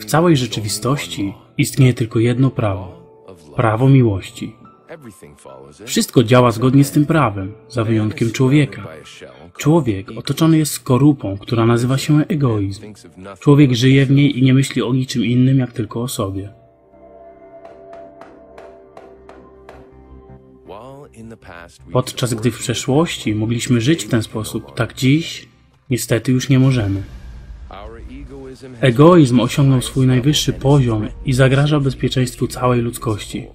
W całej rzeczywistości istnieje tylko jedno prawo prawo miłości. Wszystko działa zgodnie z tym prawem, za wyjątkiem człowieka. Człowiek otoczony jest skorupą, która nazywa się egoizm. Człowiek żyje w niej i nie myśli o niczym innym, jak tylko o sobie. Podczas gdy w przeszłości mogliśmy żyć w ten sposób, tak dziś niestety już nie możemy. Egoizm osiągnął swój najwyższy poziom i zagraża bezpieczeństwu całej ludzkości.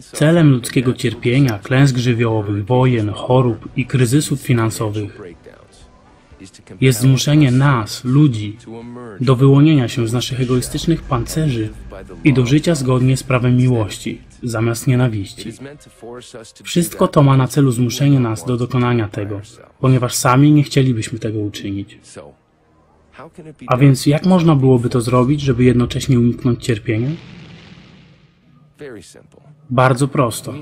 Celem ludzkiego cierpienia, klęsk żywiołowych, wojen, chorób i kryzysów finansowych jest zmuszenie nas, ludzi, do wyłonienia się z naszych egoistycznych pancerzy i do życia zgodnie z prawem miłości, zamiast nienawiści. Wszystko to ma na celu zmuszenie nas do dokonania tego, ponieważ sami nie chcielibyśmy tego uczynić. A więc jak można byłoby to zrobić, żeby jednocześnie uniknąć cierpienia? Bardzo prosto.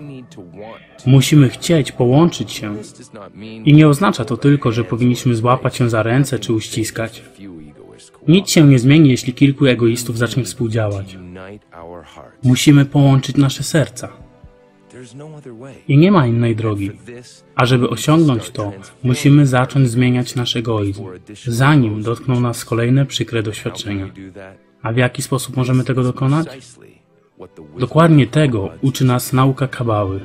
Musimy chcieć połączyć się. I nie oznacza to tylko, że powinniśmy złapać się za ręce czy uściskać. Nic się nie zmieni, jeśli kilku egoistów zacznie współdziałać. Musimy połączyć nasze serca. I nie ma innej drogi. A żeby osiągnąć to, musimy zacząć zmieniać nasz egoizm, zanim dotkną nas kolejne przykre doświadczenia. A w jaki sposób możemy tego dokonać? Dokładnie tego uczy nas nauka Kabały.